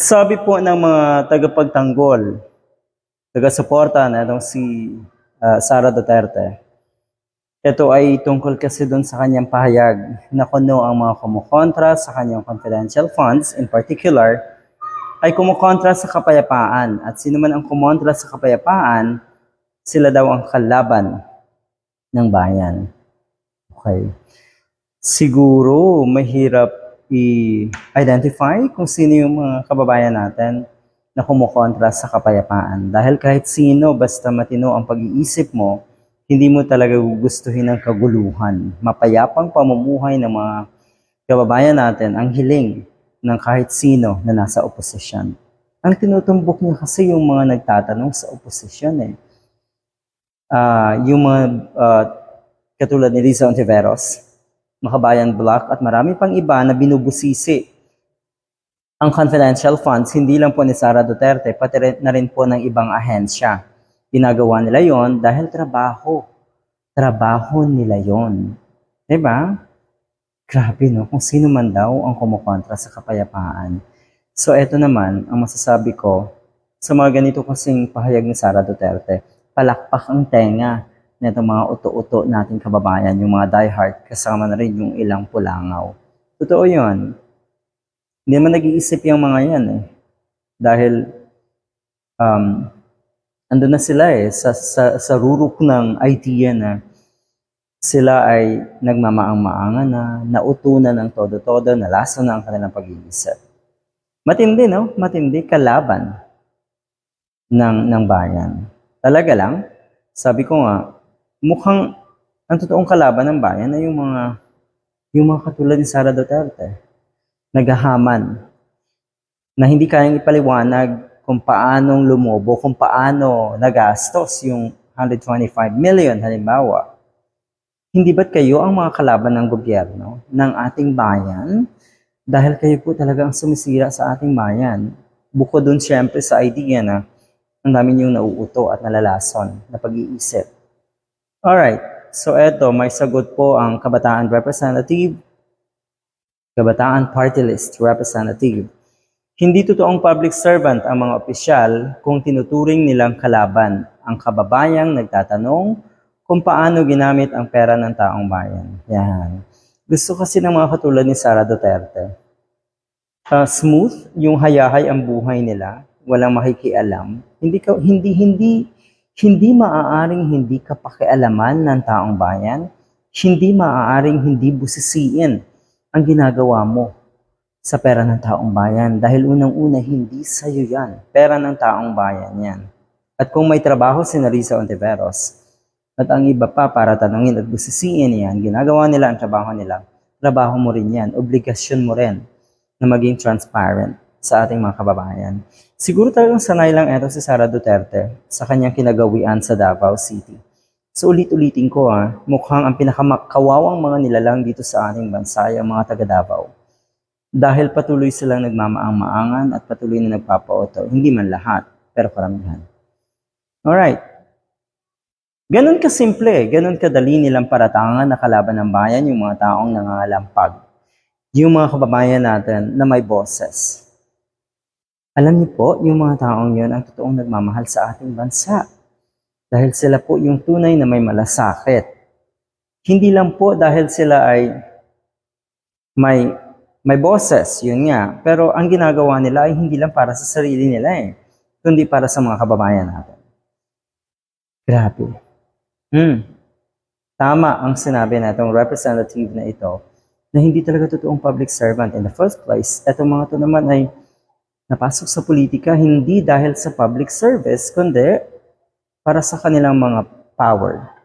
Sabi po ng mga tagapagtanggol, taga-suporta na itong si ah, Sara Duterte, ito ay tungkol kasi doon sa kanyang pahayag na kuno ang mga kumukontra sa kanyang confidential funds, in particular, ay kumukontra sa kapayapaan. At sino man ang kumontra sa kapayapaan, sila daw ang kalaban ng bayan. Okay. Siguro mahirap i-identify kung sino yung mga kababayan natin na kumukontra sa kapayapaan. Dahil kahit sino, basta matino ang pag-iisip mo, hindi mo talaga gugustuhin ng kaguluhan. Mapayapang pamumuhay ng mga kababayan natin ang hiling ng kahit sino na nasa oposisyon. Ang tinutumbok niya kasi yung mga nagtatanong sa oposisyon eh. Ah, yung mga ah, katulad ni Risa Ontiveros, Makabayan Block at marami pang iba na binubusisi ang confidential funds, hindi lang po ni Sara Duterte, pati na rin po ng ibang ahensya. Ginagawa nila yon dahil trabaho. Trabaho nila yon. Diba? Grabe no, kung sino man daw ang kumukontra sa kapayapaan. So eto naman, ang masasabi ko, sa mga ganito kasing pahayag ni Sara Duterte, palakpak ang tenga nito mga uto-uto nating kababayan, yung mga diehard, kasama na rin yung ilang pulangaw. Totoo yun. Hindi man nag-iisip yung mga yan eh. Dahil, um, andun na sila eh, sa, sa, sa rurok ng idea na sila ay nagmamaang-maangan na, nautunan ng todo-todo, nalasan na ang kanilang pag-iisip. Matindi, no? Matindi kalaban ng, ng bayan. Talaga lang, sabi ko nga, mukhang ang totoong kalaban ng bayan ay yung mga yung mga katulad ni Sara Duterte. Naghahaman na hindi kayang ipaliwanag kung paanong lumobo, kung paano nagastos yung 125 million halimbawa. Hindi ba't kayo ang mga kalaban ng gobyerno, ng ating bayan? Dahil kayo po talaga ang sumisira sa ating bayan. Bukod dun siyempre sa idea na ang dami niyong nauuto at nalalason na pag-iisip. Alright, so eto, may sagot po ang Kabataan Representative, Kabataan Party List Representative. Hindi totoong public servant ang mga opisyal kung tinuturing nilang kalaban ang kababayang nagtatanong kung paano ginamit ang pera ng taong bayan. Yan. Gusto kasi ng mga katulad ni Sara Duterte. Uh, smooth, yung hayahay ang buhay nila, walang makikialam. Hindi ka, hindi hindi hindi maaaring hindi ka pakialaman ng taong bayan. Hindi maaaring hindi busisiin ang ginagawa mo sa pera ng taong bayan dahil unang-una hindi sa iyo yan. Pera ng taong bayan yan. At kung may trabaho si Narisa Ontiveros at ang iba pa para tanungin at busisiin yan, ginagawa nila ang trabaho nila, trabaho mo rin yan, obligasyon mo rin na maging transparent sa ating mga kababayan. Siguro talagang sanay lang ito si Sara Duterte sa kanyang kinagawian sa Davao City. So ulit-ulitin ko ah, mukhang ang pinakamakawawang mga nilalang dito sa ating bansa ay ang mga taga Davao. Dahil patuloy silang nagmamaang-maangan at patuloy na nagpapauto. Hindi man lahat, pero karamihan. Alright. Ganon kasimple, ganon kadali nilang paratangan na kalaban ng bayan yung mga taong nangangalampag. Yung mga kababayan natin na may boses. Alam niyo po, yung mga taong yun ang totoong nagmamahal sa ating bansa. Dahil sila po yung tunay na may malasakit. Hindi lang po dahil sila ay may may boses, yun nga. Pero ang ginagawa nila ay hindi lang para sa sarili nila eh, kundi para sa mga kababayan natin. Grabe. Hmm. Tama ang sinabi na itong representative na ito na hindi talaga totoong public servant in the first place. Itong mga to naman ay napasok sa politika hindi dahil sa public service, kundi para sa kanilang mga power.